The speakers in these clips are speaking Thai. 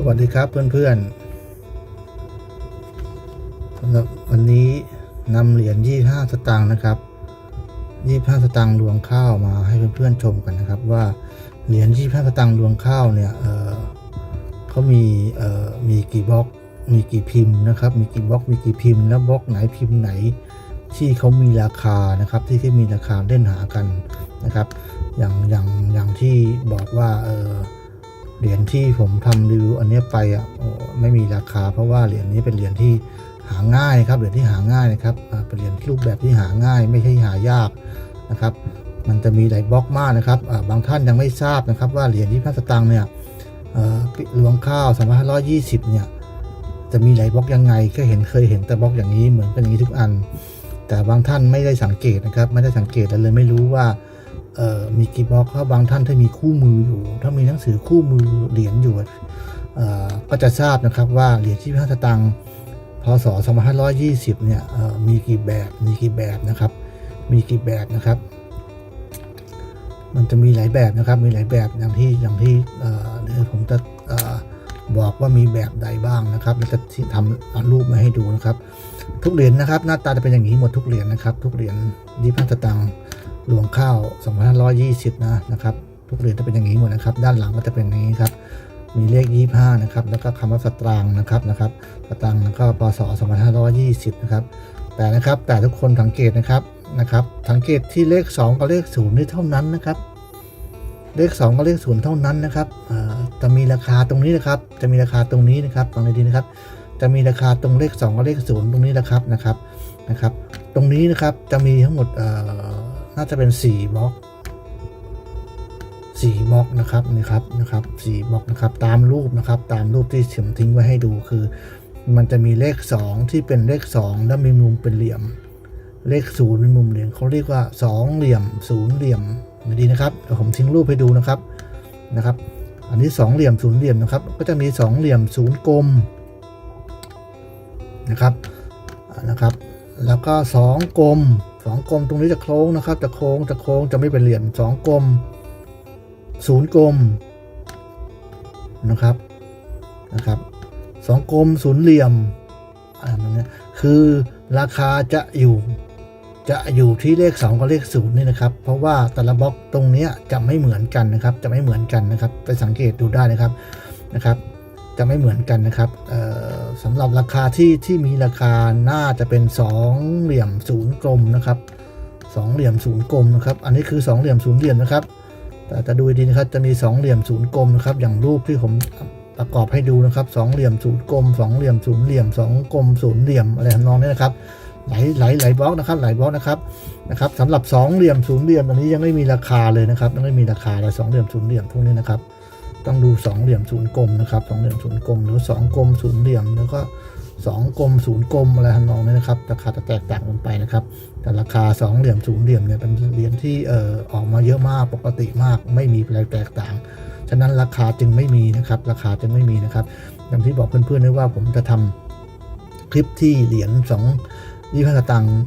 สวัสดีครับเพื่อนๆสำหรับวันนี้นำเหรียญ25 สตางค์นะครับ 25 สตางค์รวงข้าวมาให้เพื่อนๆชมกันนะครับ ว่าเหรียญ25 สตางค์รวงข้าวเนี่ยเเขามีมีกี่บล็อกมีกี่พิมพ์นะครับ มีกี่บล็อกมีกี่พิมพ์แล้วบล็อกไหนพิมพ์ไหน ที่เขามีราคานะครับ ที่ที่มีราคาเล่นหากันนะครับ อย่างอย่างอย่างที่บอกว่าเออ เหรียญที่ผมทำรีวิวอันนี้ไปอะโอ้ไม่มีราคา เพราะว่าเหรียญนี้เป็นเหรียญที่หาง่ายครับเหรียญที่หาง่ายนะครับเป็นเหรียญรูปแบบที่หาง่าย ไม่ใช่หายากนะครับ มันจะมีหลายบล็อกมากนะครับบางท่านยังไม่ทราบนะครับ ว่าเหรียญที่พันสตางค์เนี่ยเอ่อรวงข้าว2520เนี่ยจะมีหลายบล็อกยังไง ก็เห็นเคยเห็นแต่บล็อกอย่างนี้เหมือนกันอย่างนี้ทุกอัน แต่บางท่านไม่ได้สังเกตนะครับ ไม่ได้สังเกตแล้วเลยไม่รู้ว่า มีกี่บล็อกเพราะบางท่านถ้ามีคู่มืออยู่ ถ้ามีหนังสือคู่มือเหรียญอยู่ก็จะทราบนะครับว่าเหรียญที่พิพาสตังค์พศ2520 เนี่ยมีกี่แบบมีกี่แบบนะครับ มีกี่แบบนะครับ มันจะมีหลายแบบนะครับ มีหลายแบบอย่างที่อย่างที่เดี๋ยวผมจะบอกว่ามีแบบใดบ้างนะครับแล้วจะทำรูปมาให้ดูนะครับ ทุกเหรียญนะครับ หน้าตาจะเป็นอย่างนี้หมดทุกเหรียญนะครับ ทุกเหรียญที่พันสตัง ค์หลวงข้าว 2520 นะนะครับ ทุกเหรียญจะเป็นอย่างนี้หมดนะครับ ด้านหลังก็จะเป็นอย่างนี้ครับ มีเลข 25 นะครับ แล้วก็คำว่าสตรางค์นะครับนะครับ สตางค์แล้วก็ปศ2520 นะครับ แต่นะครับ แต่ทุกคนสังเกตนะครับนะครับ สังเกตที่เลข 2 กับเลข0นี่เท่านั้นนะครับ เลข 2 กับเลข0เท่านั้นนะครับจะมีราคาตรงนี้นะครับ จะมีราคาตรงนี้นะครับฟังดีๆนะครับ จะมีราคาตรงเลข 2 กับเลข0ตรงนี้นะครับนะครับนะครับ ตรงนี้นะครับจะมีทั้งหมดเอ่อ น่าจะเป็น4บล็อก4บล็อกนะครับนี่ครับนะครับ4บล็อกนะครับ ตามรูปนะครับ ตามรูปที่ผมทิ้งไว้ให้ดูคือ มันจะมีเลข 2 ที่เป็นเลข 2 แล้วมีมุมเป็นเหลี่ยม เลขศูนย์เป็นมุมเหลี่ยมเขาเรียกว่า 2 เหลี่ยมศูนย์เหลี่ยมดีนะครับเดี๋ยวผมทิ้งรูปให้ดูนะครับนะครับ อันนี้ 2 เหลี่ยมศูนย์เหลี่ยมนะครับ ก็จะมี 2 เหลี่ยมศูนย์กลมนะครับนะครับ แล้วก็ 2 กลม 2กลมตรงนี้จะโค้งนะครับ จะโค้งจะโค้งจะไม่เป็นเหลี่ยม2กลมศูนย์กลมนะครับนะครับสองกลมศูนย์เหลี่ยมอ่ามันเนี่ยคือราคาจะอยู่จะอยู่ที่เลข 2 กับเลข0นี่นะครับ เพราะว่าแต่ละบล็อกตรงนี้จะไม่เหมือนกันนะครับ จะไม่เหมือนกันนะครับ ไปสังเกตดูได้นะครับนะครับ จะไม่เหมือนกันนะครับเอ่อสำหรับราคาที่ที่มีราคาน่าจะเป็น 2 เหลี่ยมศูนย์กลมนะครับสองเหลี่ยมศูนย์กลมนะครับ อันนี้คือ2เหลี่ยมศูนย์เหลี่ยมนะครับ แต่จะดูดีนะครับจะมี 2 เหลี่ยมศูนย์กลมนะครับ อย่างรูปที่ผมประกอบให้ดูนะครับสองเหลี่ยมศูนย์กลมสองเหลี่ยมศูนย์เหลี่ยมสองกลมศูนย์เหลี่ยมอะไรทำนองนี้นะครับหลายหลายหลายบล็อกนะครับหลายบล็อกนะครับนะครับสำหรับสองเหลี่ยมศูนย์เหลี่ยมอันนี้ยังไม่มีราคาเลยนะครับยังไม่มีราคาเลยสองเหลี่ยมศูนย์เหลี่ยมพวกนี้นะครับ ต้องดูสองเหลี่ยมศูนย์กลมนะครับสองเหลี่ยมศูนย์กลมหรือสองกลมศูนย์เหลี่ยมแล้วก็สองกลมศูนย์กลมอะไรทำนองนี้นะครับราคาจะแตกต่างกันไปนะครับ แต่ราคาสองเหลี่ยมศูนย์เหลี่ยมเนี่ยเป็นเหรียญที่เอ่อออกมาเยอะมากปกติมาก ไม่มีอะไรแตกต่าง ฉะนั้นราคาจึงไม่มีนะครับ ราคาจึงไม่มีนะครับอย่างที่บอกเพื่อนๆไว้ว่าผมจะทำคลิปที่เหรียญสองยี่ห้าสตังค์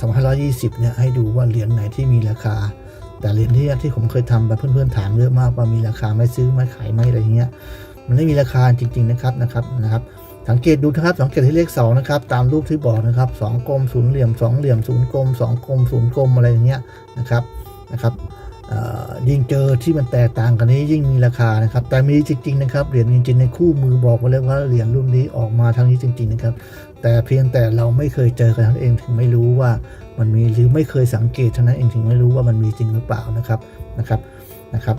สองพันร้อยยี่สิบเนี่ยให้ดูว่าเหรียญไหนที่มีราคา แต่เหรียญที่ที่ผมเคยทำไปเพื่อนๆถามเยอะมากว่ามีราคาไม่ซื้อไม่ขายไม่อะไรเงี้ย มันไม่มีราคาจริง ๆนะครับนะครับนะครับ สังเกตดูนะครับ สังเกตที่เลข2นะครับตามรูปที่บอกนะครับสองกลมศูนย์เหลี่ยมสองเหลี่ยมศูนย์กลมสองกลมศูนย์กลมอะไรอย่างเงี้ยนะครับนะครับ ยิ่งเจอที่มันแตกต่างกันนี้ยิ่งมีราคานะครับ แต่มีจริงๆนะครับเหรียญจริงๆในคู่มือบอกไว้เลยว่าเหรียญรุ่นนี้ออกมาทางนี้จริง ๆนะครับ แต่เพียงแต่เราไม่เคยเจอกันเท่านั้นเองถึงไม่รู้ว่ามันมีหรือไม่เคยสังเกตเท่านั้นเองถึงไม่รู้ว่ามันมีจริงหรือเปล่านะครับนะครับนะครับ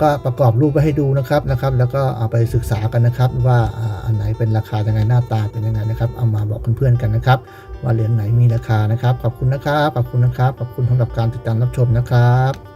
ก็ประกอบรูปไว้ให้ดูนะครับนะครับ แล้วก็เอาไปศึกษากันนะครับว่าอ่าอันไหนเป็นราคายังไงหน้าตาเป็นยังไงนะครับ เอามาบอกเพื่อนๆกันนะครับ ว่าเหรียญไหนมีราคานะครับขอบคุณนะครับขอบคุณนะครับขอบคุณสำหรับการติดตามรับชมนะครับ